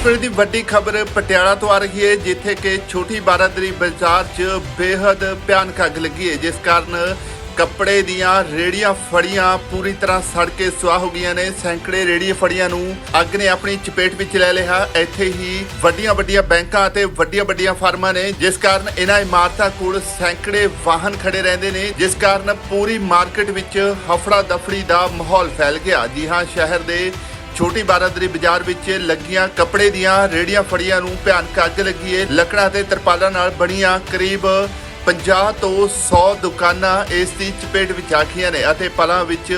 ਇਸ ਵੇਲੇ ਦੀ ਵੱਡੀ ਖਬਰ ਪਟਿਆਲਾ ਤੋਂ ਆ ਰਹੀ ਹੈ, ਜਿੱਥੇ ਕਿ ਛੋਟੀ ਬਾਰਾਦਰੀ ਬਾਜ਼ਾਰ 'ਚ ਬੇਹੱਦ ਭਿਆਨਕ ਅੱਗ ਲੱਗੀ ਹੈ, ਜਿਸ ਕਾਰਨ ਕੱਪੜੇ ਦੀਆਂ ਰੇੜੀਆਂ ਫੜੀਆਂ ਪੂਰੀ ਤਰ੍ਹਾਂ ਸੜ ਕੇ ਸੁਆਹ ਹੋ ਗਈਆਂ ਨੇ। ਸੈਂਕੜੇ ਰੇੜੀਆਂ ਫੜੀਆਂ ਨੂੰ ਅੱਗ ਨੇ ਆਪਣੀ ਚਪੇਟ ਵਿੱਚ ਲੈ ਲਿਆ। ਇੱਥੇ ਹੀ ਵੱਡੀਆਂ ਵੱਡੀਆਂ ਬੈਂਕਾਂ ਅਤੇ ਵੱਡੀਆਂ ਵੱਡੀਆਂ ਫਰਮਾਂ ਨੇ, ਜਿਸ ਕਾਰਨ ਇਹਨਾਂ ਇਮਾਰਤਾਂ ਕੋਲ ਸੈਂਕੜੇ ਵਾਹਨ ਖੜੇ ਰਹਿੰਦੇ ਨੇ, ਜਿਸ ਕਾਰਨ ਪੂਰੀ ਮਾਰਕੀਟ ਵਿੱਚ ਹਫੜਾ ਦਫੜੀ ਦਾ ਮਾਹੌਲ ਫੈਲ ਗਿਆ। ਜੀ ਹਾਂ, ਸ਼ਹਿਰ ਦੇ ਛੋਟੀ ਬਾਰਾਦਰੀ ਬਾਜ਼ਾਰ ਵਿੱਚ ਲੱਗੀਆਂ ਕੱਪੜੇ ਦੀਆਂ ਰੇੜੀਆਂ ਫੜੀਆਂ ਨੂੰ ਭਿਆਨਕ ਅੱਗ ਲੱਗੀ ਏ। ਲੱਕੜਾਂ ਤੇ ਤਰਪਾਲਾਂ ਨਾਲ ਬਣੀਆਂ ਕਰੀਬ 50 ਤੋਂ 100 ਦੁਕਾਨਾਂ ਇਸ ਦੀ ਚਪੇਟ ਵਿੱਚ ਆ ਨੇ ਅਤੇ ਪਲਾਂ ਵਿੱਚ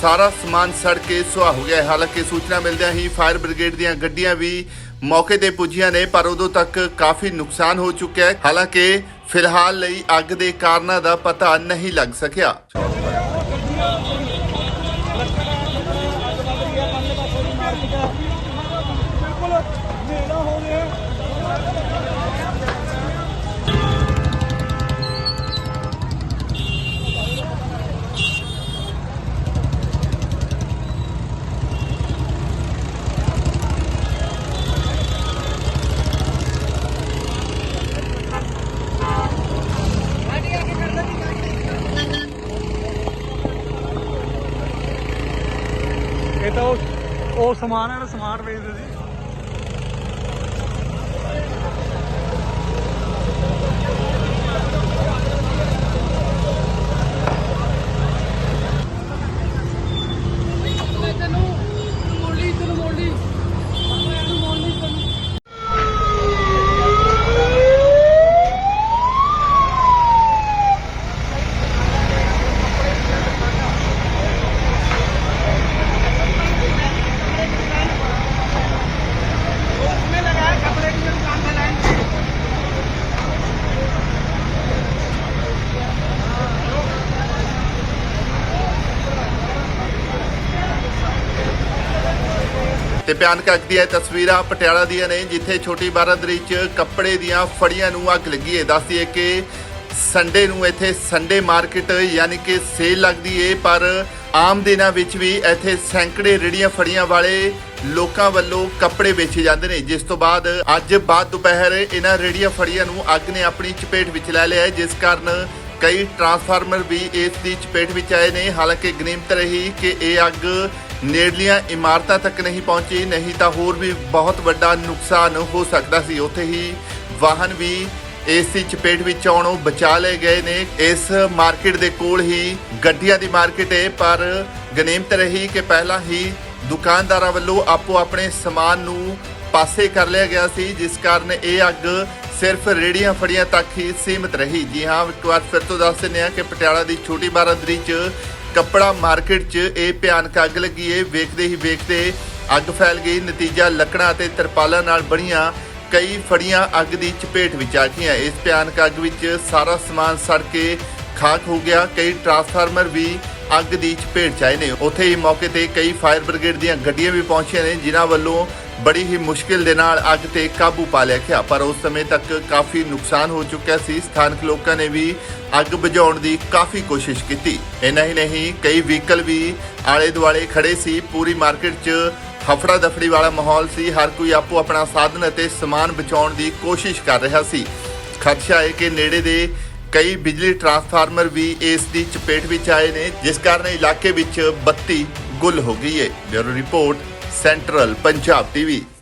ਸਾਰਾ ਸਮਾਨ ਸੜ ਕੇ ਸੁਆਹ ਹੋ ਗਿਆ ਹਾਲਾਂਕਿ ਸੂਚਨਾ ਮਿਲਦਿਆਂ ਹੀ ਫਾਇਰ ਬ੍ਰਿਗੇਡ ਦੀਆਂ ਗੱਡੀਆਂ ਵੀ ਮੌਕੇ ਤੇ ਪੁੱਜੀਆਂ ਨੇ, ਪਰ ਉਦੋਂ ਤੱਕ ਕਾਫੀ ਨੁਕਸਾਨ ਹੋ ਚੁੱਕਿਆ ਹੈ। ਹਾਲਾਂਕਿ ਫਿਲਹਾਲ ਲਈ ਅੱਗ ਦੇ ਕਾਰਨਾਂ ਦਾ ਪਤਾ ਨਹੀਂ ਲੱਗ ਸਕਿਆ। ਬਿਲਕੁਲ ਹਨੇਰਾ ਹੋ ਰਿਹਾ ਇਹ ਤਾਂ ਉਹ ਸਮਾਨ ਹੈ ਨਾ ਸਮਾਰਟ ਵੇਚਦੇ ਸੀ ਤੈਨੂੰ ਮੋਲੀ ਤੈਨੂੰ ਮੋਲੀ ਤੈਨੂੰ ਮੋਲੀ ਤੈਨੂੰ ਤੇ ਬਿਆਨ ਕਰਦੀ ਹੈ। ਤਸਵੀਰਾਂ ਪਟਿਆਲਾ ਦੀਆਂ ਨੇ, ਜਿੱਥੇ ਛੋਟੀ ਬਾਰਾਦਰੀ 'ਚ ਕੱਪੜੇ ਦੀਆਂ ਫੜੀਆਂ ਨੂੰ ਅੱਗ ਲੱਗੀ ਹੈ। ਦੱਸਦੀਏ ਕਿ ਸੰਡੇ ਨੂੰ ਇੱਥੇ ਸੰਡੇ ਮਾਰਕੀਟ, ਯਾਨੀ ਕਿ ਸੇਲ ਲੱਗਦੀ ਏ, ਪਰ ਆਮ ਦਿਨਾਂ ਵਿੱਚ ਵੀ ਇੱਥੇ ਸੈਂਕੜੇ ਰੇੜੀਆਂ ਫੜੀਆਂ ਵਾਲੇ ਲੋਕਾਂ ਵੱਲੋਂ ਕੱਪੜੇ ਵੇਚੇ ਜਾਂਦੇ ਨੇ। ਜਿਸ ਤੋਂ ਬਾਅਦ ਅੱਜ ਬਾਅਦ ਦੁਪਹਿਰ ਇਹਨਾਂ ਰੇੜੀਆਂ ਫੜੀਆਂ ਨੂੰ ਅੱਗ ਨੇ ਆਪਣੀ ਚਪੇਟ ਵਿੱਚ ਲੈ ਲਿਆ ਜਿਸ ਕਾਰਨ ਕਈ ਟਰਾਂਸਫਾਰਮਰ ਵੀ ਇਸ ਦੀ ਚਪੇਟ ਵਿੱਚ ਆਏ ਨੇ। ਹਾਲਾਂਕਿ ਗਨੀਮਤ ਰਹੀ ਕਿ ਇਹ ਅੱਗ ਨੇੜਲੀਆਂ ਇਮਾਰਤਾਂ ਤੱਕ ਨਹੀਂ ਪਹੁੰਚੀ, ਨਹੀਂ ਤਾਂ ਹੋਰ ਵੀ ਬਹੁਤ ਵੱਡਾ ਨੁਕਸਾਨ ਹੋ ਸਕਦਾ ਸੀ। ਉੱਥੇ ਹੀ ਵਾਹਨ ਵੀ ਇਸ ਦੀ ਚਪੇਟ ਵਿੱਚ ਆਉਣੋਂ ਬਚਾ ਲਏ ਗਏ ਨੇ। ਇਸ ਮਾਰਕੀਟ ਦੇ ਕੋਲ ਹੀ ਗੱਡੀਆਂ ਦੀ ਮਾਰਕੀਟ ਹੈ ਪਰ ਗਨੀਮਤ ਰਹੀ ਕਿ ਪਹਿਲਾਂ ਹੀ ਦੁਕਾਨਦਾਰਾਂ ਵੱਲੋਂ ਆਪੋ ਆਪਣੇ ਸਮਾਨ ਨੂੰ ਪਾਸੇ ਕਰ ਲਿਆ ਗਿਆ ਸੀ, ਜਿਸ ਕਾਰਨ ਇਹ ਅੱਗ ਸਿਰਫ ਰੇੜੀਆਂ ਫੜੀਆਂ ਤੱਕ ਹੀ ਸੀਮਿਤ ਰਹੀ। ਜੀ ਹਾਂ, ਇੱਕ ਵਾਰ ਫਿਰ ਤੋਂ ਦੱਸ ਦਿੰਦੇ ਹਾਂ ਕਿ ਪਟਿਆਲਾ ਦੀ ਛੋਟੀ ਬਾਰਾਦਰੀ 'ਚ ਕੱਪੜਾ ਮਾਰਕੀਟ 'ਚ ਇਹ ਭਿਆਨਕ ਅੱਗ ਲੱਗੀ। ਏ ਵੇਖਦੇ ਹੀ ਵੇਖਦੇ ਅੱਗ ਫੈਲ ਗਈ। ਨਤੀਜਾ ਲੱਕੜਾਂ ਅਤੇ ਤਰਪਾਲਾਂ ਨਾਲ ਬਣੀਆਂ ਕਈ ਫੜੀਆਂ ਅੱਗ ਦੀ ਚਪੇਟ ਵਿੱਚ ਆ ਗਈਆਂ। ਇਸ ਭਿਆਨਕ ਅੱਗ ਵਿੱਚ ਸਾਰਾ ਸਮਾਨ ਸੜ ਕੇ ਖਾਕ ਹੋ ਗਿਆ। ਕਈ ਟਰਾਂਸਫਾਰਮਰ ਵੀ ਅੱਗ ਦੀ ਚਪੇਟ 'ਚ ਆਏ ਨੇ। ਉੱਥੇ ਹੀ ਮੌਕੇ ਤੇ ਕਈ ਫਾਇਰ ਬ੍ਰਿਗੇਡ ਦੀਆਂ ਗੱਡੀਆਂ ਵੀ ਪਹੁੰਚੀਆਂ ਨੇ, ਜਿਨ੍ਹਾਂ ਵੱਲੋਂ ਬੜੀ ਹੀ ਮੁਸ਼ਕਿਲ ਦੇ ਨਾਲ ਅੱਗ ਤੇ ਕਾਬੂ ਪਾ ਲਿਆ ਗਿਆ, ਪਰ ਉਸ ਸਮੇਂ ਤੱਕ ਕਾਫੀ ਨੁਕਸਾਨ ਹੋ ਚੁੱਕਿਆ ਸੀ। ਸਥਾਨਕ ਲੋਕਾਂ ਨੇ ਵੀ ਅੱਗ ਬੁਝਾਉਣ ਦੀ ਕਾਫੀ ਕੋਸ਼ਿਸ਼ ਕੀਤੀ। ਇੰਨਾ ਹੀ ਨਹੀਂ, ਕਈ ਵਹੀਕਲ ਵੀ ਆਲੇ ਦੁਆਲੇ ਖੜੇ ਸੀ। ਪੂਰੀ ਮਾਰਕੀਟ 'ਚ ਹਫੜਾ ਦਫੜੀ ਵਾਲਾ ਮਾਹੌਲ ਸੀ। ਹਰ ਕੋਈ ਆਪੋ ਆਪਣਾ ਸਾਧਨ ਅਤੇ ਸਮਾਨ ਬਚਾਉਣ ਦੀ ਕੋਸ਼ਿਸ਼ ਕਰ ਰਿਹਾ ਸੀ। ਖਦਸ਼ਾ ਹੈ ਕਿ ਨੇੜੇ ਦੇ ਕਈ ਬਿਜਲੀ ਟਰਾਂਸਫਾਰਮਰ ਵੀ ਇਸ ਦੀ ਚਪੇਟ ਵਿੱਚ ਆਏ ਨੇ, ਜਿਸ ਕਾਰਨ ਇਲਾਕੇ ਵਿੱਚ ਬੱਤੀ ਗੁੱਲ ਹੋ ਗਈ ਹੈ। Bureau report central Punjab TV